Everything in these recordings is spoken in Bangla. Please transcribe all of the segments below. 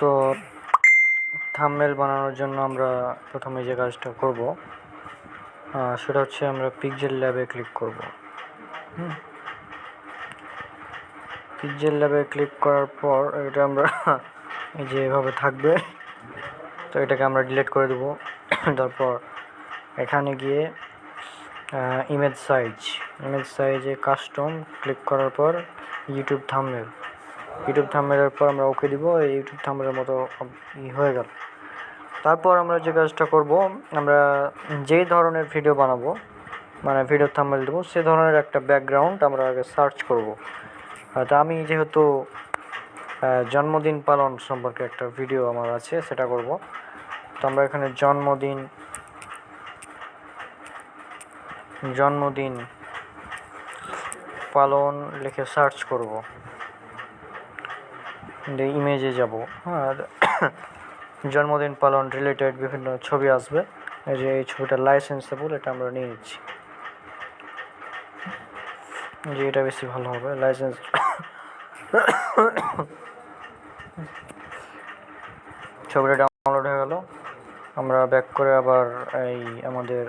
তো থাম্বনেল বানানোর জন্য আমরা প্রথমে যে কাজটা করব সেটা হচ্ছে আমরা পিকজেল ল্যাবে ক্লিক করব। পিকজেল ল্যাবে ক্লিক করার পর এটা আমরা এই যে এভাবে থাকবে, তো এটাকে আমরা ডিলিট করে দেবো। তারপর এখানে গিয়ে ইমেজ সাইজ ইমেজ সাইজে কাস্টম ক্লিক করার পর ইউটিউব থাম্বনেল ইউটিউব থাম্বনেলের পর আমরা ওকে দিব। এই ইউটিউব থাম্বনেলের মতো ই হয়ে গেল। তারপর আমরা যে কাজটা করব, আমরা যেই ধরনের ভিডিও বানাবো মানে ভিডিও থাম্বনেল দেবো, সে ধরনের একটা ব্যাকগ্রাউন্ড আমরা আগে সার্চ করব। তা আমি যেহেতু জন্মদিন পালন সম্পর্কে একটা ভিডিও আমার আছে, সেটা করব। তো আমরা এখানে জন্মদিন জন্মদিন পালন লিখে সার্চ করব। ইমেজে যাব আর জন্মদিন পালন রিলেটেড বিভিন্ন ছবি আসবে। যে এই ছবিটা লাইসেন্সেবল এটা আমরা নিয়ে নিচ্ছি। যে এটা বেশি ভালো হবে লাইসেন্স ছবিটা ডাউনলোড হয়ে গেল। আমরা ব্যাক করে আবার এই আমাদের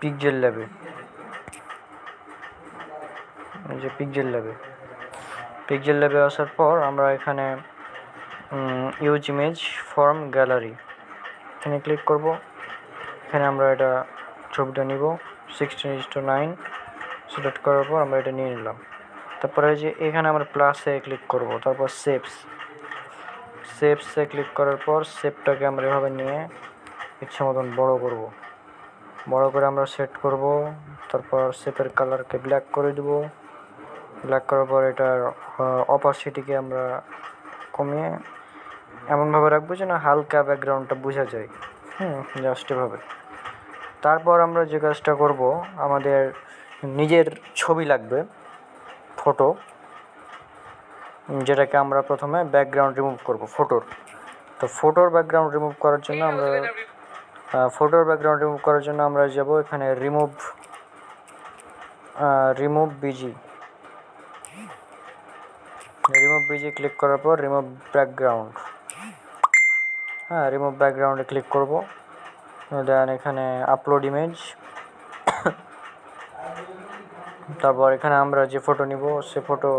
পিকজেল ল্যাবে যে পিকজেল ল্যাবে পিকজেল ল্যাবে আসার পর আমরা এখানে ইউজ ইমেজ ফর্ম গ্যালারি এখানে ক্লিক করব। এখানে আমরা এটা ছবিটা নিব sixteen is to nine select করার পর আমরা এটা নিয়ে নিলাম। তারপরে যে এখানে আমরা প্লাসে ক্লিক করব, তারপর সেভস সেভসে ক্লিক করার পর সেভটাকে আমরা এভাবে নিয়ে ইচ্ছে মতন বড়ো করব। বড় করে আমরা সেট করব, তারপর সেপের কালারকে ব্ল্যাক করে দেব। ব্ল্যাক করার পর এটার অপাসিটিকে আমরা কমিয়ে এমনভাবে রাখব যেন হালকা ব্যাকগ্রাউন্ডটা বোঝা যায়। হুম জাস্ট এভাবে। তারপর আমরা যে কাজটা করব, আমাদের নিজের ছবি লাগবে ফটো যেটাকে আমরা প্রথমে ব্যাকগ্রাউন্ড রিমুভ করব ফটোর তো ফটোর ব্যাকগ্রাউন্ড রিমুভ করার জন্য আমরা ফটোর ব্যাকগ্রাউন্ড রিমুভ করার জন্য আমরা যাব এখানে remove remove BG remove BG click করার পর রিমুভ ব্যাকগ্রাউন্ড হ্যাঁ রিমুভ ব্যাকগ্রাউন্ডে ক্লিক করব। দেন এখানে আপলোড ইমেজ তারপর এখানে আমরা যে ফটো নিব, সে ফটো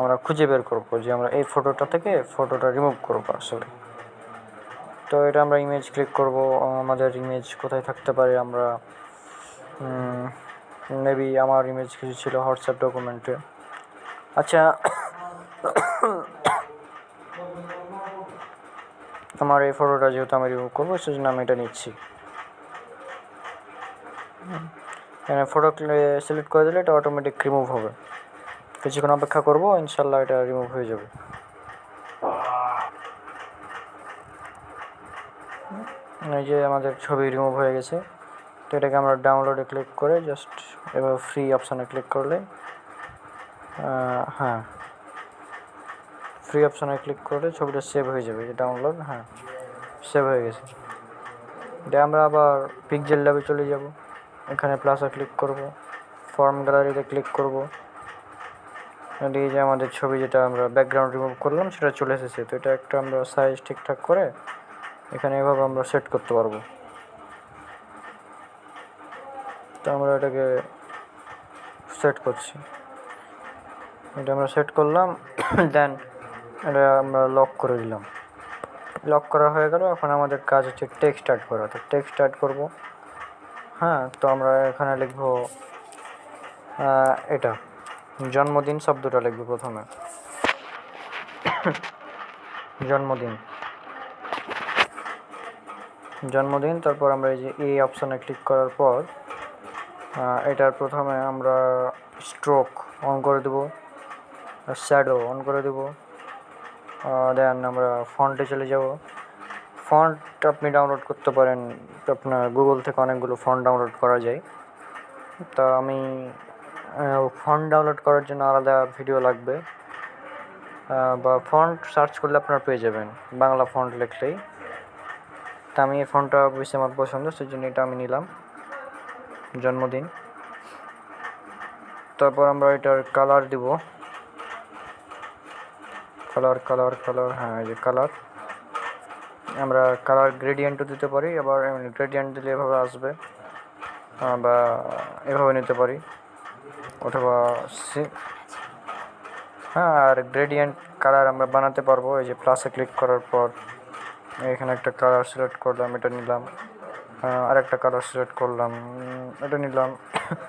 আমরা খুঁজে বের করব যে আমরা এই ফটোটা থেকে ফটোটা রিমুভ করব আসলে তো এটা আমরা ইমেজ ক্লিক করব। আমাদের ইমেজ কোথায় থাকতে পারে আমরা মেবি আমার ইমেজ কিছু ছিল হোয়াটসঅ্যাপ ডকুমেন্টে আচ্ছা আমার এই ফটোটা যেহেতু আমি রিমুভ করব, সেজন্য আমি এটা নিচ্ছি। এখানে ফটো সিলেক্ট করে দিলে এটা অটোমেটিক রিমুভ হবে। কিছুক্ষণ অপেক্ষা করব ইনশাল্লাহ এটা রিমুভ হয়ে যাবে। এই যে আমাদের ছবি রিমুভ হয়ে গেছে। তো এটাকে আমরা ডাউনলোডে ক্লিক করে জাস্ট এবার ফ্রি অপশানে ক্লিক করলে হ্যাঁ। ফ্রি অপশানে ক্লিক করলে ছবিটা সেভ হয়ে যাবে যে ডাউনলোড হ্যাঁ সেভ হয়ে গেছে। এটা আমরা আবার পিকজেল ল্যাবে চলে যাব, এখানে প্লাসে ক্লিক করব ফর্ম গ্যালারিতে ক্লিক করব। এই যে আমাদের ছবি যেটা আমরা ব্যাকগ্রাউন্ড রিমুভ করলাম, সেটা চলে এসেছে। তো এটা একটা আমরা সাইজ ঠিকঠাক করে এখানে এভাবে আমরা সেট করতে পারব। তো আমরা এটাকে সেট করছি। এটা আমরা সেট করলাম দেন এটা আমরা লক করে দিলাম। লক করা হয়ে গেল, এখন আমাদের কাজ হচ্ছে টেক্সট অ্যাড করা। তো টেক্সট অ্যাড করব। হ্যাঁ তো আমরা এখানে লিখব এটা। জন্মদিন শব্দটা লিখব প্রথমে। জন্মদিন। জন্মদিন, তারপর আমরা এই যে এই অপশানে ক্লিক করার পর এটার প্রথমে আমরা স্ট্রোক অন করে দেবো শ্যাডো অন করে দেবো। দেন আমরা ফন্টে চলে যাব। ফন্ট আপনি ডাউনলোড করতে পারেন। আপনার গুগল থেকে অনেকগুলো ফন্ট ডাউনলোড করা যায়। তা আমি ফন্ট ডাউনলোড করার জন্য আলাদা ভিডিও লাগবে। বা ফন্ট সার্চ করলে আপনারা পেয়ে যাবেন। বাংলা ফন্ট লিখলেই। তা আমি এই ফন্টটা বেশি আমার পছন্দ সেই জন্য এটা আমি নিলাম। জন্মদিন। তারপর আমরা এটার কালার দিব। কালার কালার কালার হ্যাঁ এই যে কালার আমরা কালার গ্রেডিয়েন্টও দিতে পারি আবার গ্রেডিয়েন্ট দিলে এভাবে আসবে বা এভাবে নিতে পারি অথবা হ্যাঁ আর গ্রেডিয়েন্ট কালার আমরা বানাতে পারব এই যে প্লাসে ক্লিক করার পর এখানে একটা কালার সিলেক্ট করলাম এটা নিলাম আহ, আরেকটা কালার সিলেক্ট করলাম এটা নিলাম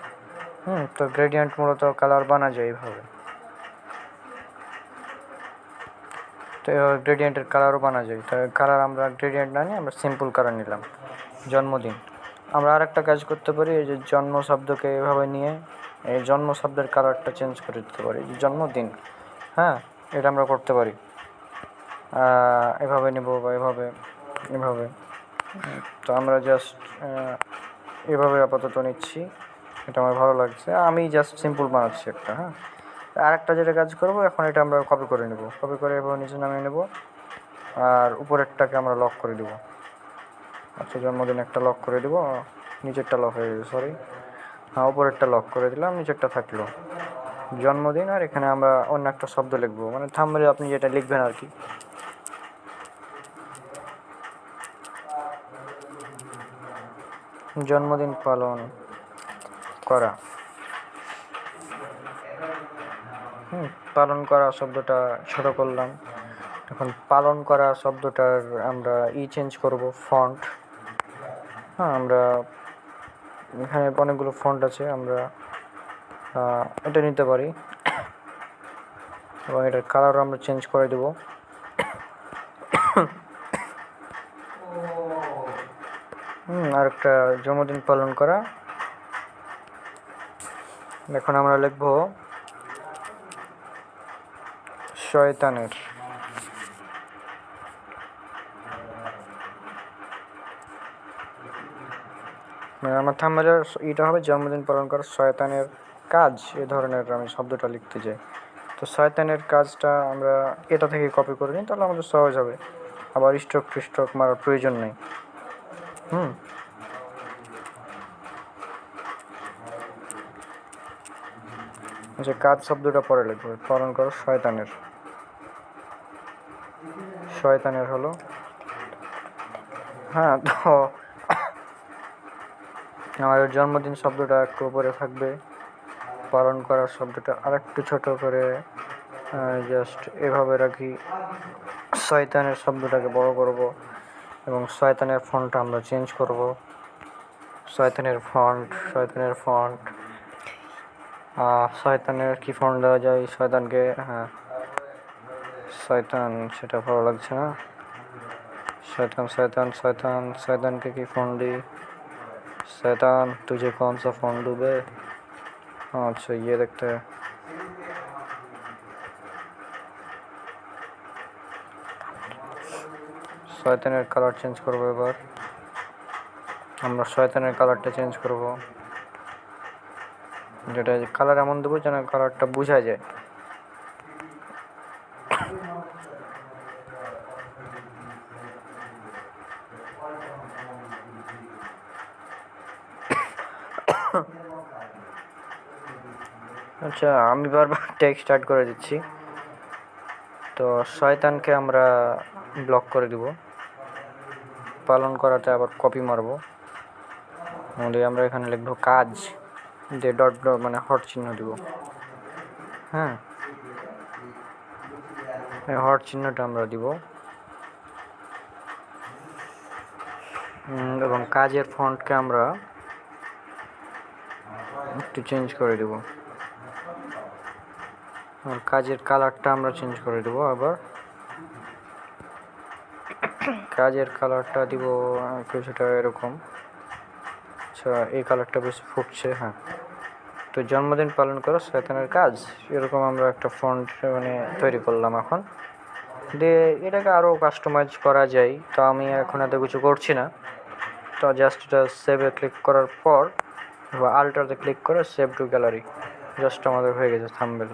হুম তো গ্রেডিয়েন্ট মূলত কালার বানা যায় এইভাবে। তো গ্রেডিয়েন্টের কালারও বানা যায় তো কালার আমরা গ্রেডিয়েন্ট না নিয়ে আমরা সিম্পল কালার নিলাম। জন্মদিন। আমরা আরেকটা কাজ করতে পারি, এই যে জন্ম শব্দকে এভাবে নিয়ে এই জন্ম শব্দের কালারটা চেঞ্জ করে দিতে পারি। জন্মদিন হ্যাঁ এটা আমরা করতে পারি। এভাবে নেব বা এভাবে এভাবে। তো আমরা জাস্ট এভাবে আপাতত নিচ্ছি। এটা আমার ভালো লাগছে। আমি জাস্ট সিম্পল বানাচ্ছি একটা হ্যাঁ। আর একটা যেটা কাজ করব, এখন এটা আমরা কপি করে নেব। কপি করে এভাবে নিচে নামিয়ে নেব। আর উপরেরটাকে আমরা লক করে দেব। আচ্ছা জন্মদিন একটা লক করে দেব। নিচেরটা লক হয়ে গেছে সরি হ্যাঁ উপরেরটা লক করে দিলাম, নিচেরটা থাকল। জন্মদিন, আর এখানে আমরা অন্য একটা শব্দ লিখব। মানে থামলে আপনি যেটা লিখবেন আর কি। জন্মদিন পালন করা। হুম পালন করা শব্দটা ছোট করলাম। এখন পালন করা শব্দটার আমরা ই চেঞ্জ করব ফন্ট হ্যাঁ আমরা এখানে অনেকগুলো ফন্ট আছে, আমরা এটা নিতে পারি। এবং এটার কালার আমরা চেঞ্জ করে দেব। হুম আর একটা জন্মদিন পালন করা। এখন আমরা লিখব শয়তানের। মানে আমার থাম্বেলের ইটা হবে জন্মদিন পালন করা শয়তানের কাজ, এ ধরনের আমি শব্দটা লিখতে চাই। তো শয়তানের কাজটা আমরা এটা থেকে কপি করে নিই, তাহলে আমাদের সহজ হবে। আবার স্ট্রোক ফিস্ট্রোক মারার প্রয়োজন নেই। হুম? যে কাজ শব্দটা পরে লিখবে। পালন করো শয়তানের। শয়তানের হলো। হ্যাঁ তো আমাদের জন্মদিন শব্দটা একটু উপরে থাকবে। পালন করার শব্দটা আরেকটু ছোট করে জাস্ট এভাবে রাখি। শয়তানের শব্দটাকে বড় করব এবং শয়তানের ফন্টটা আমরা চেঞ্জ করব। শয়তানের ফন্ট শয়তানের ফন্ট শয়তানের কি ফন্ট দেওয়া যায়? শয়তানকে হ্যাঁ। শয়তান সেটা ভালো লাগছে না शैतान शैतान शैतान शैतान के की फोन दी शैतान तुझे कौन सा फोन दूँ बे हाँ अच्छा ये देखते हैं শয়তানের কালার চেঞ্জ করবো এবার আমরা শয়তানের কালারটা চেঞ্জ করব যেটা কালার এমন দেবো যেন কালারটা বোঝা যায় আচ্ছা আমি বারবার টেক স্টার্ট করে দিচ্ছি। তো শয়তানকে আমরা ব্লক করে দিব। পালন করাতে আবার কপি মারবো। দিয়ে আমরা এখানে লিখব কাজ। দিয়ে ডট ডট মানে হট চিহ্ন দিব। হ্যাঁ? হট চিহ্নটা আমরা দিব। এবং কাজের ফন্টকে আমরা একটু চেঞ্জ করে দেব। আর কাজের কালারটা আমরা চেঞ্জ করে দেব আবার। কাজের কালারটা দিব কিছুটা এরকম। আচ্ছা এই কালারটা বেশি ফুটছে হ্যাঁ। তো জন্মদিন পালন করো, শয়তানের কাজ। এরকম আমরা একটা ফন্ট মানে তৈরি করলাম এখন। দিয়ে এটাকে আরও কাস্টমাইজ করা যায়। তো আমি এখন এত কিছু করছি না। তো জাস্ট এটা সেভে ক্লিক করার পর বা আল্টাতে ক্লিক করে সেভ টু গ্যালারি জাস্ট আমাদের হয়ে গেছে থাম্বেল